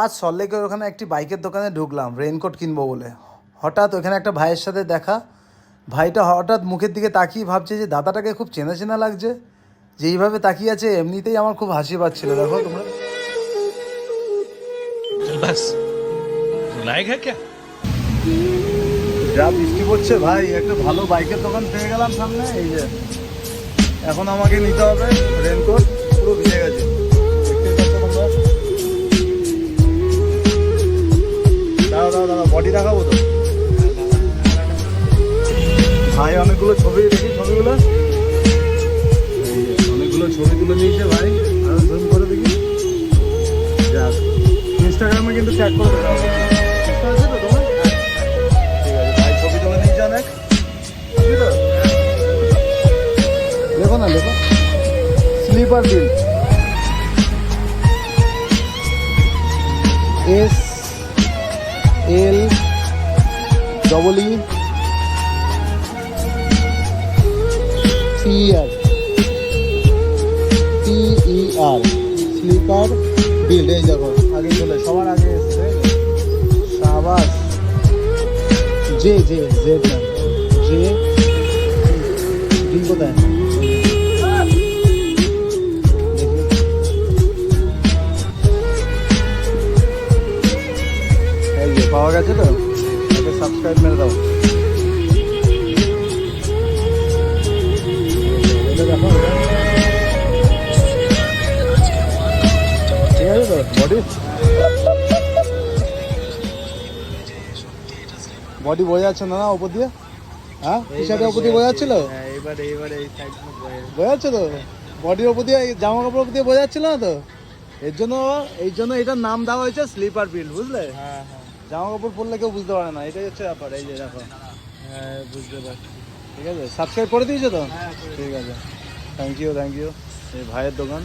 আজ সল্লেকের ওখানে একটি বাইকের দোকানে ঢুকলাম রেনকোট কিনবো বলে। হঠাৎ ওখানে একটা ভাইয়ের সাথে দেখা। ভাইটা হঠাৎ মুখের দিকে তাকিয়ে ভাবছে যে দাদাটাকে খুব চেনা চেনা লাগছে। যে এইভাবে তাকিয়ে আছে এমনিতেই আমার খুব হাসি পাচ্ছিল। দেখো তোমরা। যা বৃষ্টি পড়ছে ভাই একটা ভালো বাইকের দোকান পেয়ে গেলাম সামনে এই যে। এখন আমাকে নিতে হবে রেনকোট পুরো ভিজে গেছে। দেখাবো তো। ভাই, অনেকগুলো ছবি দেখি, ছবিগুলো। অনেকগুলো ছবি তুলে নিয়েছে ভাই। আরও জুম করে দেখি। ইনস্টাগ্রামে কিন্তু ট্যাগ করে আছে তো তোমার? ঠিক আছে। ভাই, ছবি তুলে নিয়েছে অনেক। লেখো না লেখো sleeper bill S double E T R T E R sleeper bill এই দেখো আগে চলে সবার আগে এসছে? সাবাস। জে জে জে না জে ডি কোথায়? পাওয়া গেছে তো? সাবস্ক্রাইব মেরে দাও। ঠিক আছে তো? বডি বডি বোঝা যাচ্ছে না না ওপর দিয়ে? হ্যাঁ? টি শার্টের ওপর দিয়ে বোঝা যাচ্ছিল? হ্যাঁ বোঝা যাচ্ছে। তো? বডির ওপর দিয়ে জামা কাপড় ওপর দিয়ে বোঝা যাচ্ছিল না তো? এর জন্য এই জন্য এটার নাম দেওয়া হয়েছে স্লিপার বিল বুঝলে? হ্যাঁ হ্যাঁ। জামা কাপড় পরলে কেউ বুঝতে পারে না এটাই হচ্ছে ব্যাপার এই যে দেখো। হ্যাঁ বুঝতে পারছি। ঠিক আছে? সাবস্ক্রাইব করে দিয়েছ তো? হ্যাঁ ঠিক আছে। থ্যাংক ইউ থ্যাংক ইউ এই ভাইয়ের দোকান।